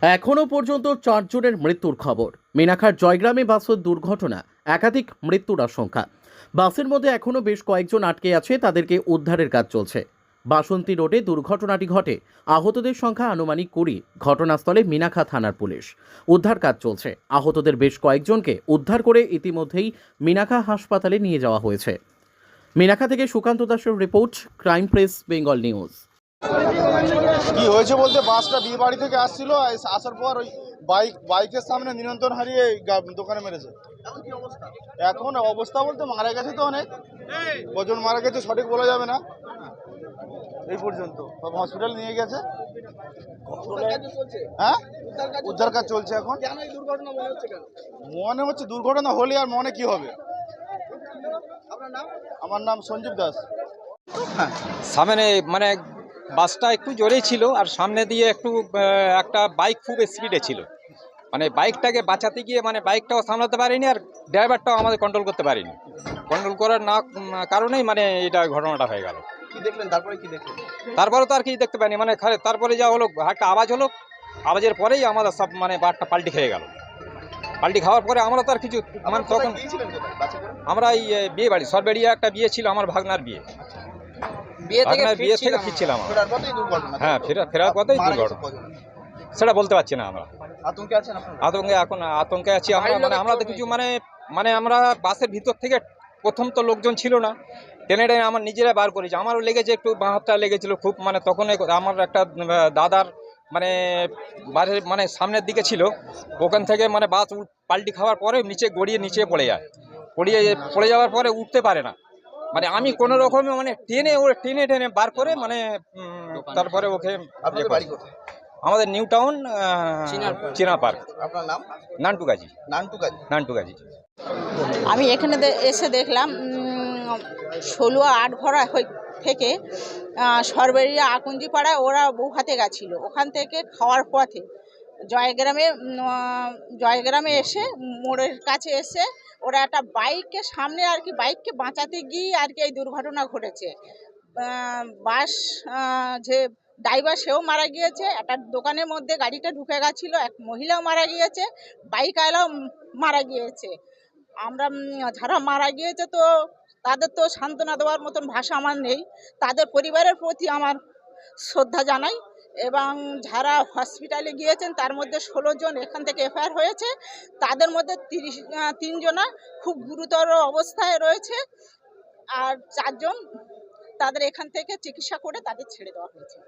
এখনও পর্যন্ত চারজনের মৃত্যুর খবর। মিনাখার জয়গ্রামে বাসের দুর্ঘটনা, একাধিক মৃত্যুর আশঙ্কা। বাসের মধ্যে এখনও বেশ কয়েকজন আটকে আছে, তাদেরকে উদ্ধারের কাজ চলছে। বাসন্তী রোডে দুর্ঘটনাটি ঘটে। আহতদের সংখ্যা আনুমানিক কুড়ি। ঘটনাস্থলে মিনাখা থানার পুলিশ। উদ্ধার কাজ চলছে। আহতদের বেশ কয়েকজনকে উদ্ধার করে ইতিমধ্যেই মিনাখা হাসপাতালে নিয়ে যাওয়া হয়েছে। মিনাখা থেকে সুকান্ত দাসের report, crime press, Bengal news. কি হয়েছে বলতে বাসটা বিয়ে বাড়ি থেকে আসছিল আসার পর ওই বাইক বাইকের সামনে নিয়ন্ত্রণ হারিয়ে গা- দোকানে মেরেছে। এখন অবস্থা বলতে মারা গেছে তো অনেক। কজন মারা গেছে সঠিক বলা যাবে না। এই পর্যন্ত। সব হসপিটাল নিয়ে গেছে। হ্যাঁ? উদ্ধার কাজ চলছে এখন। মনে হচ্ছে দুর্ঘটনা হলে আর মনে কি হবে। আমার নাম সঞ্জীব দাস। সামনে মানে বাসটা একটু জোরেই ছিল আর সামনে দিয়ে একটু একটা বাইক খুব স্পিডে ছিল। মানে বাইকটাকে বাঁচাতে গিয়ে মানে বাইকটাও সামলাতে পারিনি আর ড্রাইভারটাও আমাদের কন্ট্রোল করতে পারিনি। কন্ট্রোল করার না কারণেই মানে এটা ঘটনাটা হয়ে গেল। কি দেখলেন? তারপরে কি দেখলেন? তারপরে তো আর কিছু দেখতে পাইনি। মানে তারপরে যা হলো একটা আওয়াজ হলো আওয়াজের পরেই আমাদের সব মানে বারটা পাল্টি খেয়ে গেল। পাল্টি খাওয়ার পরে আমরা তো আর কিছু মানে তখন আমরা এই বিয়ে বাড়ি সরবেড়িয়া একটা বিয়ে ছিল আমার ভাগনার বিয়ে। বিয়ে থেকে বিয়ে থেকে ফিরছিলাম। ফিরছিলাম ফেরার পথেই দুর্ঘটনা। হ্যাঁ ফেরা ফেরার পথেই দুর্ঘটনা। সেটা বলতে পারছি না আমরা। আতঙ্কে আছেন আতঙ্কে এখন আতঙ্কে আছি আমরা। মানে আমরা কিছু মানে মানে আমরা বাসের ভিতর থেকে প্রথম তো লোকজন ছিল না। টেনে টেনে আমার নিজেরা বার করেছি। আমারও লেগেছে একটু বাঁ হাতটা লেগেছিল খুব। মানে তখন আমার একটা দাদার মানে বাসের মানে সামনের দিকে ছিল। ওখান থেকে মানে বাস পাল্টি খাওয়ার পরে নিচে গড়িয়ে নিচে পড়ে যায়। পড়িয়ে পড়ে যাওয়ার পরে উঠতে পারে না। মানে আমি কোনো রকমে মানে টেনে ও টেনে টেনে বার করে মানে তারপরে ওকে আমাদের New Town Chinar park. Chinar park. আপনার নাম? নান্টু গাজী। নান্টু কাজ নান্টু গাজী। আমি এখানে এসে দেখলাম উম, ষোলোয়া আট ভরা থেকে আহ, সরবেরিয়া আকুঞ্জি পাড়ায় ওরা বৌহাতে গেছিল। ওখান থেকে খাওয়ার পথে জয়গ্রামে জয়গ্রামে এসে, মোড়ের কাছে এসে ওরা একটা বাইককে সামনে আর কি, বাইককে বাঁচাতে গিয়ে আর কি এই দুর্ঘটনা ঘটেছে। বাস যে ড্রাইভার সেও মারা গিয়েছে, একটা দোকানের মধ্যে গাড়িটা ঢুকে গেছিল, এক মহিলাও মারা গিয়েছে বাইক আলাও মারা গিয়েছে। আমরা যারা মারা গিয়েছে তো তাদের তো সান্ত্বনা দেওয়ার মতন ভাষা আমার নেই। তাদের পরিবারের প্রতি আমার শ্রদ্ধা জানাই। এবং যারা হসপিটালে গিয়েছেন, তার মধ্যে ষোলো জন এখান থেকে এফআইআর হয়েছে। তাদের মধ্যে তিরিশ তিনজনা খুব গুরুতর অবস্থায় রয়েছে। আর চারজন তাদের এখান থেকে চিকিৎসা করে তাদের ছেড়ে দেওয়া হয়েছে।